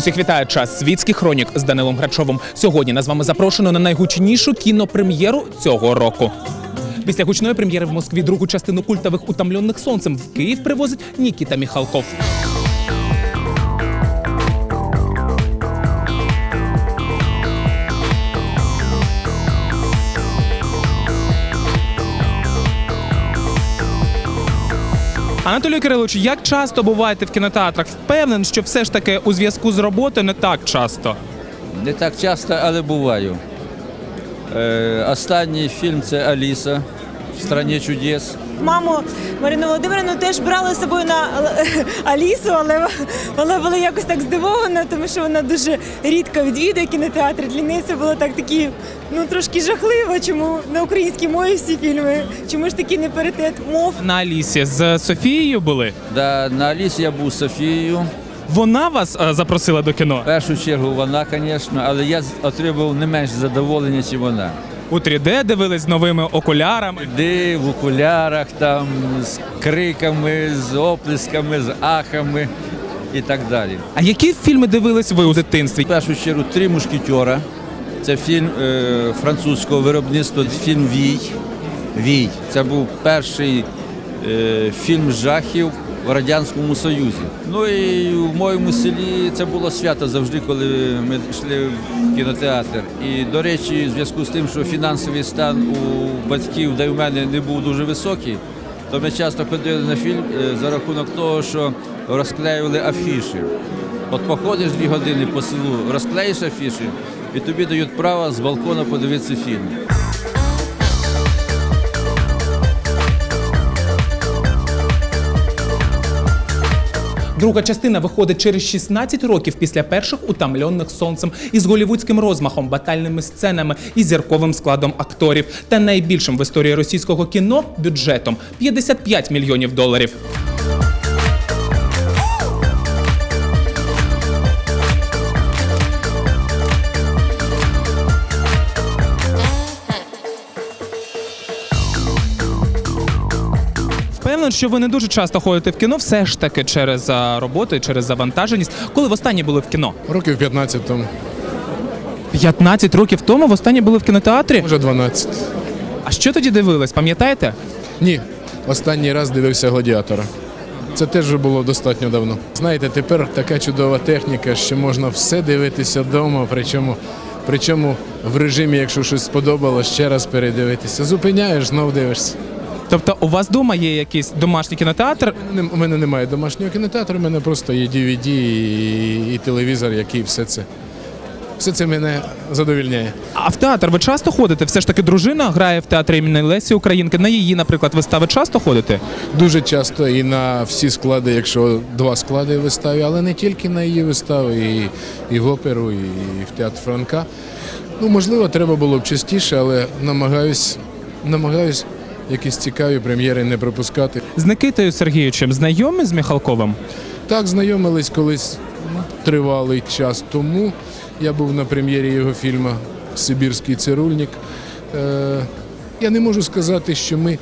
Усіх вітає час світських хронік з Данилом Грачовим. Сьогодні нас з вами запрошено на найгучнішу кінопрем'єру цього року. Після гучної прем'єри в Москві другу частину культових утомлених сонцем в Київ привозить Нікіта Міхалков. Анатолію Кириловичу, як часто буваєте в кінотеатрах? Впевнений, що все ж таки у зв'язку з роботою не так часто. Не так часто, але буваю. Е, останній фільм це Аліса в страні чудес. Маму Марину Володимирівну теж брали з собою на Алісу, але вона була якось так здивована, тому що вона дуже рідко відвідує кінотеатр. Для неї це було так такі, ну трошки жахливо, чому на українській мові всі фільми, чому ж такий неперетет мов. На Алісі з Софією були. Да, на Алісі я був з Софією. Вона вас е, запросила до кіно В першу чергу вона, звісно, але я отримав не менш задоволення, ніж вона. У 3D дивились з новими окулярами. Де в окулярах, там, з криками, з оплесками, з ахами і так далі. А які фільми дивились ви у дитинстві? В першу чергу три мушкетера. Це фільм е, французького виробництва, фільм Вій. Вій. Це був перший е, фільм жахів в Радянському Союзі. Ну і в моєму селі це було свято завжди, коли ми йшли в кінотеатр. І, до речі, в зв'язку з тим, що фінансовий стан у батьків, да й у мене не був дуже високий, то ми часто ходили на фільм е, за рахунок того, що розклеювали афіші. От походиш дві години по селу, розклеїш афіші, і тобі дають право з балкона подивитися фільм. Друга частина виходить через 16 років після перших утомлених сонцем із голівудським розмахом, батальними сценами і зірковим складом акторів та найбільшим в історії російського кіно бюджетом 55 мільйонів доларів. Впевнений, що ви не дуже часто ходите в кіно, все ж таки через а, роботу і через завантаженість. Коли востаннє були в кіно? Років 15 тому, 15 років тому востаннє були в кінотеатрі. може 12. А що тоді дивились? Пам'ятаєте? Ні, останній раз дивився гладіатора. Це теж вже було достатньо давно. Знаєте, тепер така чудова техніка, що можна все дивитися вдома, причому, причому в режимі, якщо щось сподобалось, ще раз передивитися. Зупиняєш, знов дивишся. Тобто, у вас вдома є якийсь домашній кінотеатр? У мене- У мене немає домашнього кінотеатру, у мене просто є DVD і, і телевізор, який все це. Все це мене задовільняє. А в театр ви часто ходите? Все ж таки дружина грає в театрі імені Лесі Українки. На її, наприклад, вистави часто ходите? Дуже часто і на всі склади, якщо два склади в виставі, але не тільки на її вистави, і, і в оперу, і в театр Франка. Ну, можливо, треба було б частіше, але намагаюсь, намагаюсь якісь цікаві прем'єри не пропускати. З Никитою Сергійовичем знайомі з Міхалковим? Так, знайомились колись ну, тривалий час тому. Я був на прем'єрі його фільму Сибірський цирульник. Е, я не можу сказати, що ми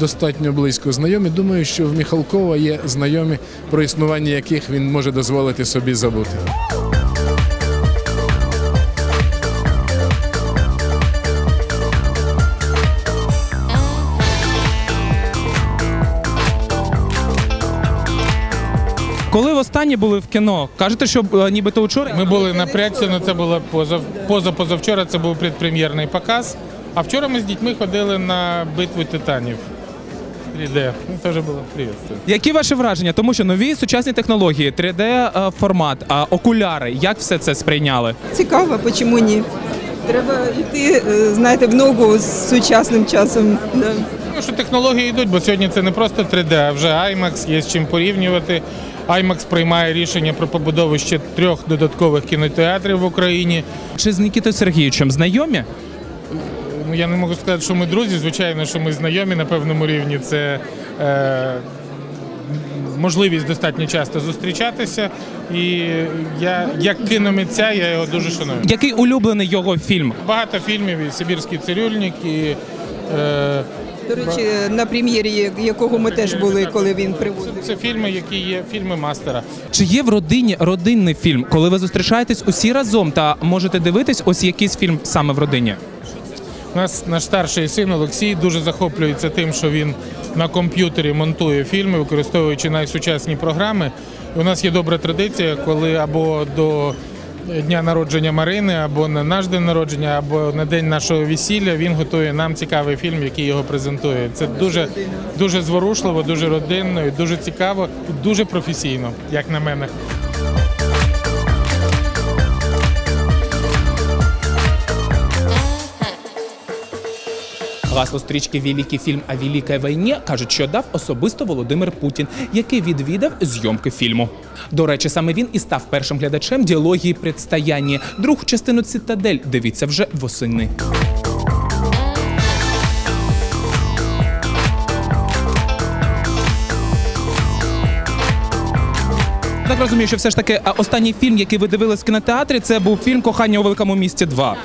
достатньо близько знайомі. Думаю, що в Міхалкова є знайомі, про існування яких він може дозволити собі забути. Коли востаннє були в кіно? Кажете, що е, нібито учора? Ми були на пряці, але це було поза, поза позавчора, це був предпрем'єрний показ. А вчора ми з дітьми ходили на битву титанів. 3D. Ну, теж було приветствую. Які ваші враження? Тому що нові сучасні технології, 3D е, формат, а окуляри, як все це сприйняли? Цікаво, чому ні? Треба йти, е, знаєте, в ногу з сучасним часом. Да. Ну, що технології йдуть, бо сьогодні це не просто 3D, а вже IMAX, є з чим порівнювати. IMAX приймає рішення про побудову ще трьох додаткових кінотеатрів в Україні. Чи з Нікітою Сергійовичем знайомі? Ну, я не можу сказати, що ми друзі. Звичайно, що ми знайомі на певному рівні. Це е, можливість достатньо часто зустрічатися. І я, як кіномитця, я його дуже шаную. Який улюблений його фільм? Багато фільмів, і Сибірський цирюльник, і е, До речі, на прем'єрі якого ми теж були, коли він привозив. Це фільми, які є фільми мастера. Чи є в родині родинний фільм, коли ви зустрічаєтесь усі разом та можете дивитись ось якийсь фільм саме в родині? У нас наш старший син Олексій дуже захоплюється тим, що він на комп'ютері монтує фільми, використовуючи найсучасні програми. І у нас є добра традиція, коли або до дня народження Марини, або на наш день народження, або на день нашого весілля він готує нам цікавий фільм, який його презентує. Це дуже, дуже зворушливо, дуже родинно, і дуже цікаво, і дуже професійно, як на мене. Гасло стрічки Великий фільм о Великій війні кажуть, що дав особисто Володимир Путін, який відвідав зйомки фільму. До речі, саме він і став першим глядачем діалогії «Предстояння». Другу частину цитадель дивіться вже восени. Так розумію, що все ж таки останній фільм, який ви дивились в кінотеатрі, це був фільм Кохання у великому місті 2.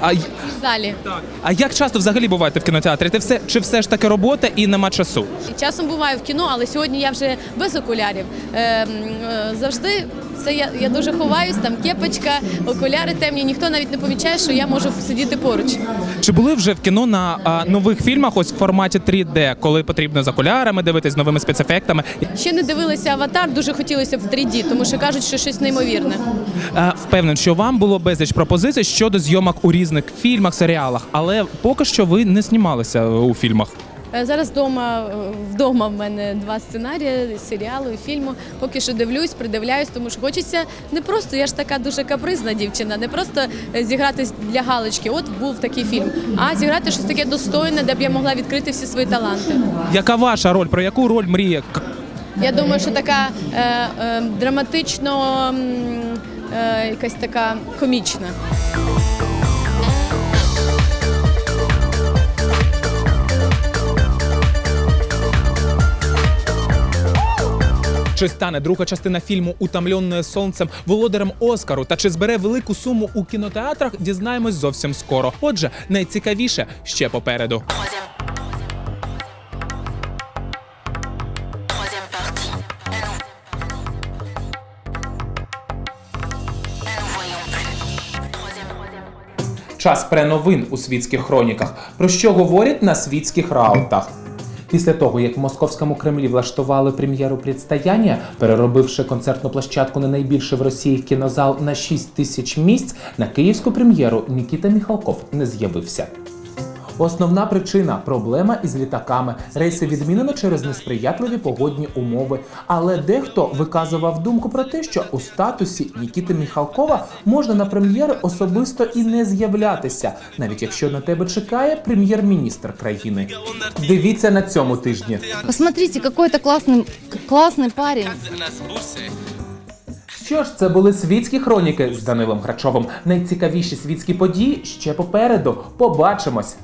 А, й- в залі. а як часто взагалі буваєте в кінотеатрі? Ти все чи все ж таки робота і нема часу? Часом буваю в кіно, але сьогодні я вже без окулярів. Е, м, е, завжди це я, я дуже ховаюсь, там кепочка, окуляри темні. Ніхто навіть не помічає, що я можу сидіти поруч. Чи були вже в кіно на а, нових фільмах ось в форматі 3D, коли потрібно з окулярами дивитись з новими спецефектами? Ще не дивилися аватар, дуже хотілося б в 3D, тому що кажуть, що щось неймовірне. А, впевнен, що вам було безліч пропозицій щодо зйомок у різних фільмах, серіалах, але поки що ви не знімалися у фільмах. Е, Зараз вдома, е, вдома в мене два сценарії серіалу і фільму. Поки що дивлюсь, придивляюсь, тому що хочеться не просто, я ж така дуже капризна дівчина, не просто е, зіграти для галочки, от був такий фільм, а зіграти щось таке достойне, де б я могла відкрити всі свої таланти. Яка ваша роль? Про яку роль мріє? Я думаю, що така е, е, драматично, е, якась така комічна. Чи стане друга частина фільму Утомленне сонцем володарем Оскару? Та чи збере велику суму у кінотеатрах? Дізнаємось зовсім скоро. Отже, найцікавіше ще попереду. Час преновин у світських хроніках. Про що говорять на світських раутах? Після того, як в московському Кремлі влаштували прем'єру «Предстояння», переробивши концертну площадку на найбільший в Росії кінозал на 6 тисяч місць, на київську прем'єру Нікіта Міхалков не з'явився. Основна причина проблема із літаками. Рейси відмінено через несприятливі погодні умови. Але дехто виказував думку про те, що у статусі Нікіти Міхалкова можна на прем'єри особисто і не з'являтися, навіть якщо на тебе чекає прем'єр-міністр країни. Дивіться на цьому тижні. Посмотрите, какой это классный, классный парень. Що ж, це були світські хроніки з Данилом Грачовим. Найцікавіші світські події ще попереду. Побачимось.